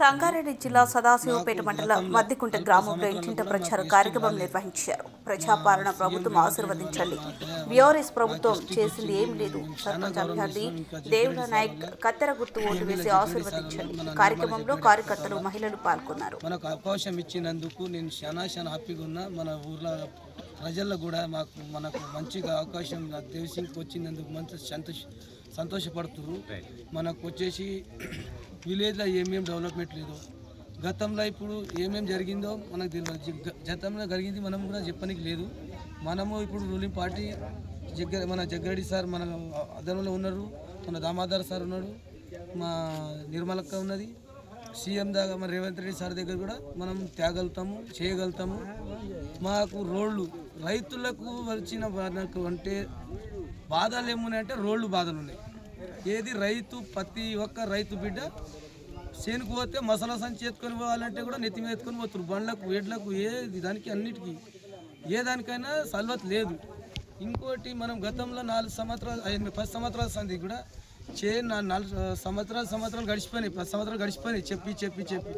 సంగారెడ్డి జిల్లా సదాశివపేట మండలం మద్దికుంట గ్రామంలో ఇంటింట ప్రచార కార్యక్రమం నిర్వహించారు. ప్రజాపాలన ప్రభుత్వం ఆశీర్వదించండి. బీఆర్ఎస్ ప్రభుత్వం చేసింది ఏం లేదు. సర్పంచ్ అభ్యర్థి దేవుల నాయక్ కత్తెర గుర్తు ఓటు వేసి ఆశీర్వదించండి. కార్యక్రమంలో కార్యకర్తలు మహిళలు పాల్గొన్నారు. మనకు అవకాశం ఇచ్చినందుకు నేను చాలా చాలా హ్యాపీగా ఉన్నా. మన ఊర్లో ప్రజల్లో కూడా మాకు మనకు మంచిగా అవకాశం నాకు దేవసింగ్కి వచ్చినందుకు మంచి సంతోష సంతోషపడుతున్నారు. మనకు వచ్చేసి విలేజ్లో ఏమేం డెవలప్మెంట్ లేదు గతంలో ఇప్పుడు ఏమేం జరిగిందో మనకు తెలియదు గతంలో జరిగింది మనం కూడా చెప్పనికి లేదు. మనము ఇప్పుడు రూలింగ్ పార్టీ జగ్గ మన జగ్గారెడ్డి సార్ మన అదనంలో ఉన్నారు మన దామోదర్ సార్ ఉన్నాడు మా నిర్మలక్క ఉన్నది సీఎం దాకా మన రేవంత్ రెడ్డి సార్ దగ్గర కూడా మనం తేగలుగుతాము చేయగలుగుతాము. మాకు రోడ్లు రైతులకు వచ్చిన అంటే బాధలు ఏమున్నాయంటే రోడ్లు బాధలు ఉన్నాయి. ఏది రైతు ప్రతి ఒక్క రైతు బిడ్డ చేనుకు పోతే మసాలా సంచి ఎత్తుకొని పోవాలంటే కూడా నెత్తి మీద ఎత్తుకొని పోతారు. బండ్లకు వేడ్లకు ఏది దానికి అన్నిటికీ. ఏ దానికైనా సల్వత్ లేదు. ఇంకోటి మనం గతంలో నాలుగు సంవత్సరాలు ఐదు పది సంవత్సరాల సంది కూడా చే నాలుగు సంవత్సరాలు సంవత్సరాలు గడిచిపోయినాయి. పది సంవత్సరాలు గడిచిపోయినాయి. చెప్పి చెప్పి చెప్పి.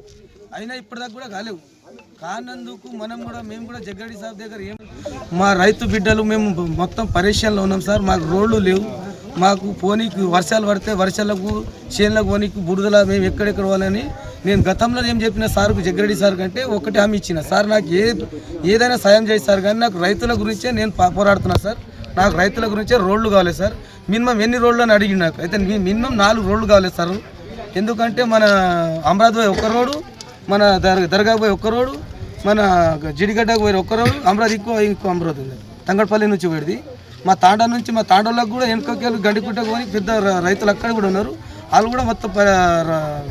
అయినా ఇప్పటిదాకా కూడా కాలేవు. కానందుకు మనం కూడా మేము కూడా జగ్గడి సాబ్ దగ్గర ఏం మా రైతు బిడ్డలు మేము మొత్తం పరేషన్లో ఉన్నాం సార్. మాకు రోడ్లు లేవు. మాకు పోనీకి వర్షాలు పడితే వర్షాలకు చేనులకు పోనీకి బురదల మేము ఎక్కడెక్కడ పోవాలని నేను గతంలో ఏం చెప్పిన సార్కు జగ్గిరెడ్డి సార్ కంటే ఒకటి హామీ ఇచ్చిన. సార్ నాకు ఏ ఏదైనా సాయం చేసి సార్ కానీ నాకు రైతుల గురించే నేను పా- పోరాడుతున్నా సార్. నాకు రైతుల గురించే రోడ్లు కావాలి సార్. మినిమం ఎన్ని రోడ్లు అని అడిగి నాకు. అయితే మినిమం నాలుగు రోడ్లు కావాలి సార్. ఎందుకంటే మన అమరావతి పోయి ఒక్క రోడ్డు మన దర్ దర్గాకు పోయి ఒక్క రోడ్డు మన జిడిగడ్డకు పోయి ఒక్క రోడ్డు అమరావతి ఇంకో ఇంకో అమరావతి ఉంది. తంగడపల్లి నుంచి పోయేది. మా తాండా నుంచి మా తాండోళ్ళకు కూడా వెనుకకి గండిపుట్టకు పోయి పెద్ద రైతులు అక్కడ కూడా ఉన్నారు. వాళ్ళు కూడా మొత్తం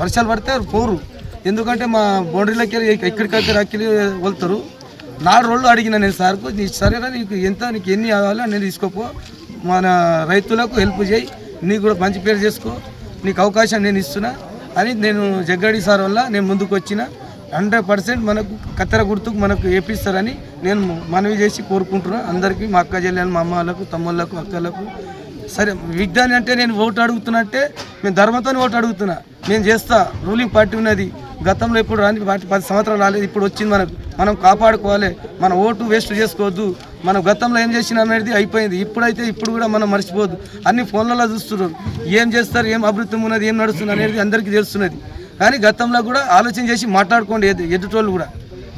వర్షాలు పడితే పోరు. ఎందుకంటే మా బౌండరీలకి వెళ్ళి ఎక్కడికక్కడ అక్కిలి వెళ్తారు. నాలుగు రోజులు అడిగిన నేను సార్కు నీ సరేనా నీకు ఎంత నీకు ఎన్ని కావాలో నేను తీసుకోపో. మన రైతులకు హెల్ప్ చేయి. నీకు కూడా మంచి పేరు చేసుకో. నీకు అవకాశం నేను ఇస్తున్నా. అని నేను జగ్గాడి సార్ వల్ల నేను ముందుకు వచ్చిన. హండ్రెడ్ పర్సెంట్ మనకు కత్తెర గుర్తుకు మనకు వేపిస్తారని నేను మనవి చేసి కోరుకుంటున్నాను అందరికీ మా అక్క చెల్లెలు మా అమ్మ వాళ్ళకు తమ్ముళ్ళకు అక్కలకు. సరే విజ్ఞాని అంటే నేను ఓటు అడుగుతున్నట్టే నేను ధర్మంతో ఓటు అడుగుతున్నా. నేను చేస్తా. రూలింగ్ పార్టీ ఉన్నది. గతంలో ఇప్పుడు రాని పార్టీ పది సంవత్సరాలు రాలేదు. ఇప్పుడు వచ్చింది మనకు. మనం కాపాడుకోవాలి. మన ఓటు వేస్ట్ చేసుకోవద్దు. మనం గతంలో ఏం చేసినా అనేది అయిపోయింది. ఇప్పుడైతే ఇప్పుడు కూడా మనం మర్చిపోవద్దు. అన్ని ఫోన్లలో చూస్తున్నారు. ఏం చేస్తారు? ఏం అభివృద్ధి ఉన్నది? ఏం నడుస్తుంది? అనేది అందరికీ తెలుస్తున్నది. కానీ గతంలో కూడా ఆలోచన చేసి మాట్లాడుకోండి ఎదుటోళ్ళు కూడా.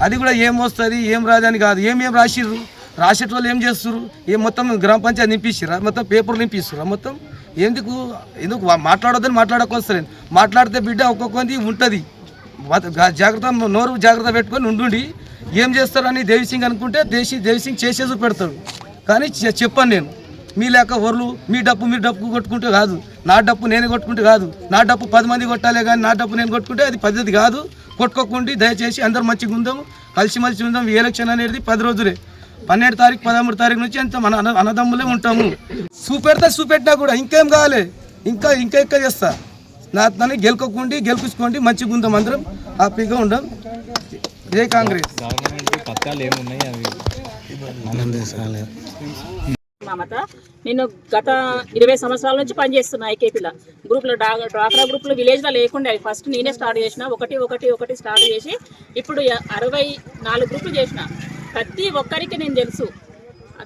అది కూడా ఏం వస్తుంది ఏం రాదని కాదు. ఏం ఏం రాసిర్రు? రాసేటోళ్ళు ఏం చేస్తారు ఏం మొత్తం గ్రామ పంచాయతీ నింపిస్తురా మొత్తం పేపర్లు నింపిస్తురా మొత్తం ఎందుకు ఎందుకు మాట్లాడొద్దని మాట్లాడకొస్తారు మాట్లాడితే బిడ్డ ఒక్కొక్కది ఉంటుంది. జాగ్రత్త నోరు జాగ్రత్త పెట్టుకొని ఉండుండి. ఏం చేస్తారని దేవిసింగ్ అనుకుంటే దేశీ దేవిసింగ్ చేసేసి పెడతాడు. కానీ చె- నేను. మీ లేక ఒర్లు మీ డప్పు మీ డప్పు కొట్టుకుంటే కాదు. నా డప్పు నేను కొట్టుకుంటే కాదు. నా డప్పు పది మంది కొట్టాలే కానీ నా డప్పు నేను కొట్టుకుంటే అది పద్ధతి కాదు. కొట్టుకోకుండా దయచేసి అందరు మంచిగా ఉందాము కలిసిమెలిసి ఉందాం ఈ ఎలక్షన్ అనేది పది రోజులే. పన్నెండు తారీఖు పదమూడు తారీఖు నుంచి అంత మన అన్న అన్నదమ్ములే ఉంటాము. చూపెడితే చూపెట్టినా కూడా ఇంకేం కావాలి ఇంకా ఇంకా ఎక్కువ చేస్తా. నా తనని గెలుకోకుండా గెలుపుకోండి మంచిగా ఉందాం అందరం. హ్యాపీగా ఉందాం. జై కాంగ్రెస్. మమత నేను గత ఇరవై సంవత్సరాల నుంచి పనిచేస్తున్నా ఐకేపీలో. గ్రూప్లో డా డ్వాక్రా గ్రూప్లో విలేజ్లో లేకుండా. ఫస్ట్ నేనే స్టార్ట్ చేసిన. ఒకటి ఒకటి ఒకటి స్టార్ట్ చేసి ఇప్పుడు అరవై నాలుగు గ్రూపులు చేసిన. ప్రతి ఒక్కరికి నేను తెలుసు.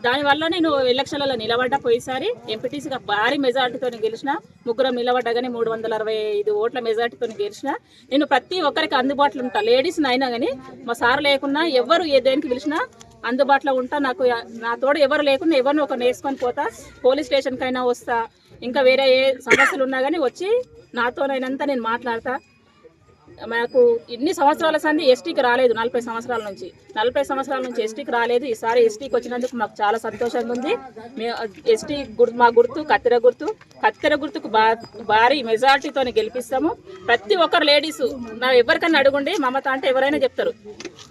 దానివల్ల నేను ఎలక్షన్లలో నిలబడ్డ పోయిసారి ఎంపీటీసీగా భారీ మెజార్టీతో గెలిచిన. ముగ్గురం నిలబడ్డగానే మూడు వందల అరవై ఐదు ఓట్ల మెజార్టీతో గెలిచిన. నేను ప్రతి ఒక్కరికి అందుబాటులో ఉంటా. లేడీస్ అయినా కానీ మా సార్ లేకున్నా ఎవరు ఏ దేనికి పిలిచినా అందుబాటులో ఉంటా. నాకు నా తోడు ఎవరు లేకుండా ఎవరిని ఒక వేసుకొని పోతా. పోలీస్ స్టేషన్కి అయినా వస్తా. ఇంకా వేరే ఏ సమస్యలు ఉన్నా కానీ వచ్చి నాతోనైనంత నేను మాట్లాడతా. మాకు ఇన్ని సంవత్సరాల సంది ఎస్టీకి రాలేదు నలభై సంవత్సరాల నుంచి. నలభై సంవత్సరాల నుంచి ఎస్టీకి రాలేదు. ఈసారి ఎస్టీకి వచ్చినందుకు మాకు చాలా సంతోషంగా ఉంది. మేము ఎస్టీ గుర్తు మా గుర్తు కత్తెర గుర్తు. కత్తెర గుర్తుకు భారీ మెజార్టీతో గెలిపిస్తాము. ప్రతి ఒక్కరు లేడీస్ నా ఎవరికైనా అడుగుండి మమత అంటే ఎవరైనా చెప్తారు.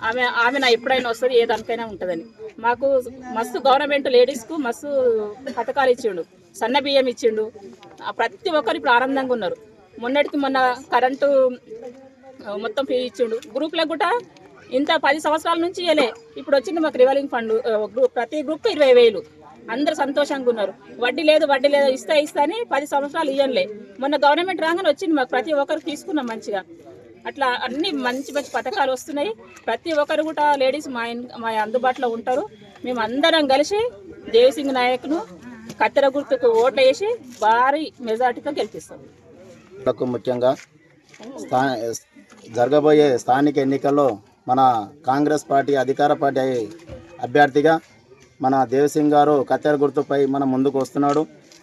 ఆమె ఆమె నా ఎప్పుడైనా వస్తుంది ఏ దానికైనా ఉంటుందని. మాకు మస్తు గవర్నమెంట్ లేడీస్కు మస్తు పథకాలు ఇచ్చిండు సన్న బియ్యం ఇచ్చిండు. ప్రతి ఒక్కరు ఇప్పుడు ఆనందంగా ఉన్నారు. మొన్నటికి మొన్న కరెంటు మొత్తం ఫీ ఇచ్చిండు. గ్రూప్లకు కూడా ఇంత పది సంవత్సరాల నుంచి ఇవ్వలే ఇప్పుడు వచ్చింది మాకు రివాల్వింగ్ ఫండ్ గ్రూప్ ప్రతి గ్రూప్ ఇరవై వేలు. అందరు సంతోషంగా ఉన్నారు. వడ్డీ లేదు వడ్డీ లేదు ఇస్తా ఇస్తా అని పది సంవత్సరాలు ఇవ్వలే మొన్న గవర్నమెంట్ రాగానే వచ్చింది మాకు ప్రతి ఒక్కరు తీసుకున్నాం మంచిగా. అట్లా అన్ని మంచి మంచి పథకాలు వస్తున్నాయి. ప్రతి ఒక్కరు కూడా లేడీస్ మా మా అందుబాటులో ఉంటారు. మేము అందరం కలిసి దేవసింగ్ నాయక్ను కత్తెర గుర్తుకు ఓట్లు వేసి భారీ మెజార్టీతో గెలిపిస్తాం. ముఖ్యంగా జరగబోయే స్థానిక ఎన్నికల్లో మన కాంగ్రెస్ పార్టీ అధికార పార్టీ అభ్యర్థిగా మన దేవసింగ్ గారు కత్తెర గుర్తుపై మన ముందుకు వస్తున్నాడు.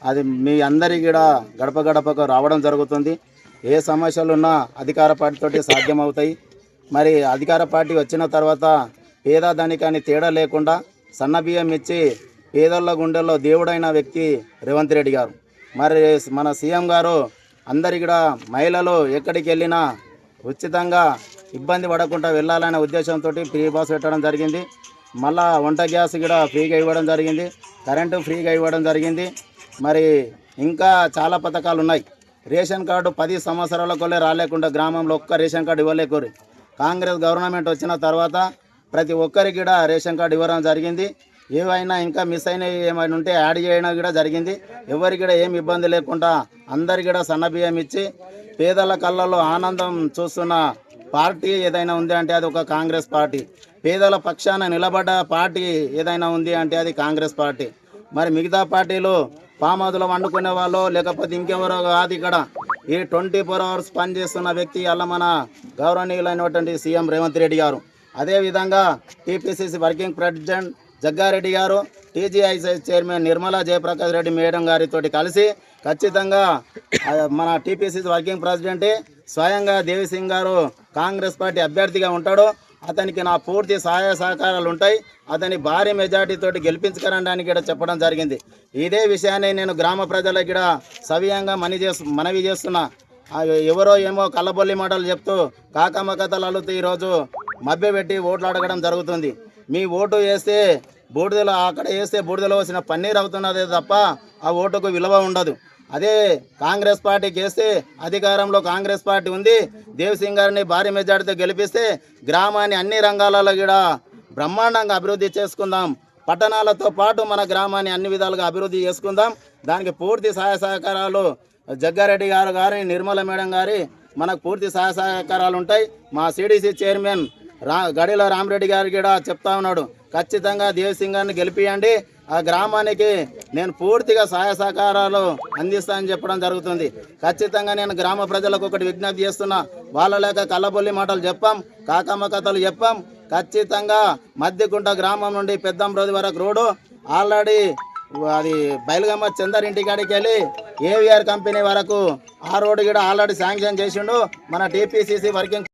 అది మీ అందరి కూడా గడప గడపకు రావడం జరుగుతుంది. ఏ సమస్యలు ఉన్నా అధికార పార్టీతోటి సాధ్యమవుతాయి. మరి అధికార పార్టీ వచ్చిన తర్వాత పేద దానికని తేడా లేకుండా సన్న బియ్యం ఇచ్చి పేదల గుండెల్లో దేవుడైన వ్యక్తి రేవంత్ రెడ్డి గారు. మరి మన సీఎం గారు అందరి కూడా మహిళలు ఎక్కడికి వెళ్ళినా ఉచితంగా ఇబ్బంది పడకుండా వెళ్ళాలనే ఉద్దేశంతో ఫ్రీ బాస్ పెట్టడం జరిగింది. మళ్ళా వంట గ్యాస్ కూడా ఫ్రీగా ఇవ్వడం జరిగింది. కరెంటు ఫ్రీగా ఇవ్వడం జరిగింది. మరి ఇంకా చాలా పథకాలు ఉన్నాయి. రేషన్ కార్డు పది సంవత్సరాలకోలే రాలేకుండా గ్రామంలో ఒక్క రేషన్ కార్డు ఇవ్వలేకోరు. కాంగ్రెస్ గవర్నమెంట్ వచ్చిన తర్వాత ప్రతి ఒక్కరికి కూడా రేషన్ కార్డు ఇవ్వడం జరిగింది. ఏవైనా ఇంకా మిస్ అయినవి ఏమైనా ఉంటే యాడ్ చేయడం కూడా జరిగింది. ఎవరికి కూడా ఏమి ఇబ్బంది లేకుండా అందరికి కూడా సన్న బియ్యం ఇచ్చి పేదల కళ్ళలో ఆనందం చూస్తున్న పార్టీ ఏదైనా ఉంది అంటే అది ఒక కాంగ్రెస్ పార్టీ. పేదల పక్షాన నిలబడ్డ పార్టీ ఏదైనా ఉంది అంటే అది కాంగ్రెస్ పార్టీ. మరి మిగతా పార్టీలు పామాదులు వండుకునే వాళ్ళు లేకపోతే ఇంకెవరో కాదు ఇక్కడ. ఈ ట్వంటీ ఫోర్ అవర్స్ పనిచేస్తున్న వ్యక్తి అలా మన గౌరవనీయులైనటువంటి సీఎం రేవంత్ రెడ్డి గారు. అదేవిధంగా టీపీసీసీ వర్కింగ్ ప్రెసిడెంట్ జగ్గారెడ్డి గారు TGIC chairman Nirmala Jayaprakash Reddy madam గారితో కలిసి ఖచ్చితంగా మన టీపీసీ వర్కింగ్ ప్రెసిడెంటే స్వయంగా దేవిసింగ్ గారు కాంగ్రెస్ పార్టీ అభ్యర్థిగా ఉంటాడు. అతనికి నా పూర్తి సహాయ సహకారాలు ఉంటాయి. అతని భారీ మెజార్టీతోటి గెలిపించుకురడానికి కూడా చెప్పడం జరిగింది. ఇదే విషయాన్ని నేను గ్రామ ప్రజలకు కూడా సవ్యంగా మని చేస్తు మనవి చేస్తున్నా. ఎవరో ఏమో కళ్ళబొల్లి మాటలు చెప్తూ కాకమ్మ కథలు అల్లుతూ ఈరోజు మభ్యపెట్టి ఓట్లు అడగడం జరుగుతుంది. మీ ఓటు వేస్తే బూడిదలో అక్కడ వేస్తే బూడిదలో వచ్చిన పన్నీర్ అవుతున్నదే తప్ప ఆ ఓటుకు విలువ ఉండదు. అదే కాంగ్రెస్ పార్టీకి వేస్తే అధికారంలో కాంగ్రెస్ పార్టీ ఉంది. దేవసింగ్ గారిని భారీ మెజార్టీతో గెలిపిస్తే గ్రామాన్ని అన్ని రంగాలలో కూడా బ్రహ్మాండంగా అభివృద్ధి చేసుకుందాం. పట్టణాలతో పాటు మన గ్రామాన్ని అన్ని విధాలుగా అభివృద్ధి చేసుకుందాం. దానికి పూర్తి సహాయ సహకారాలు జగ్గారెడ్డి గారు గారి నిర్మల మేడం గారి మనకు పూర్తి సహాయ సహకారాలు ఉంటాయి. మా సిడిసి చైర్మన్ రా గడిలో రామరెడ్డి గారు కూడా చెప్తా ఉన్నాడు ఖచ్చితంగా దేవసింగ్ గారిని గెలిపియండి. ఆ గ్రామానికి నేను పూర్తిగా సహాయ సహకారాలు అందిస్తానని చెప్పడం జరుగుతుంది. ఖచ్చితంగా నేను గ్రామ ప్రజలకు ఒకటి విజ్ఞప్తి చేస్తున్నా వాళ్ళ లేక కళ్ళబొల్లి మాటలు చెప్పాం కాకమ్మ కథలు చెప్పాం. ఖచ్చితంగా మధ్యకుంట గ్రామం నుండి పెద్దంబ్రోది వరకు రోడ్డు. ఆల్రెడీ అది బయలుగమ్మ చందర్ ఇంటి కాడికి వెళ్ళి ఏవిఆర్ కంపెనీ వరకు ఆ రోడ్డు కూడా ఆల్రెడీ శాంక్షన్ చేసిండు. మన టీపీసీసీ వర్కింగ్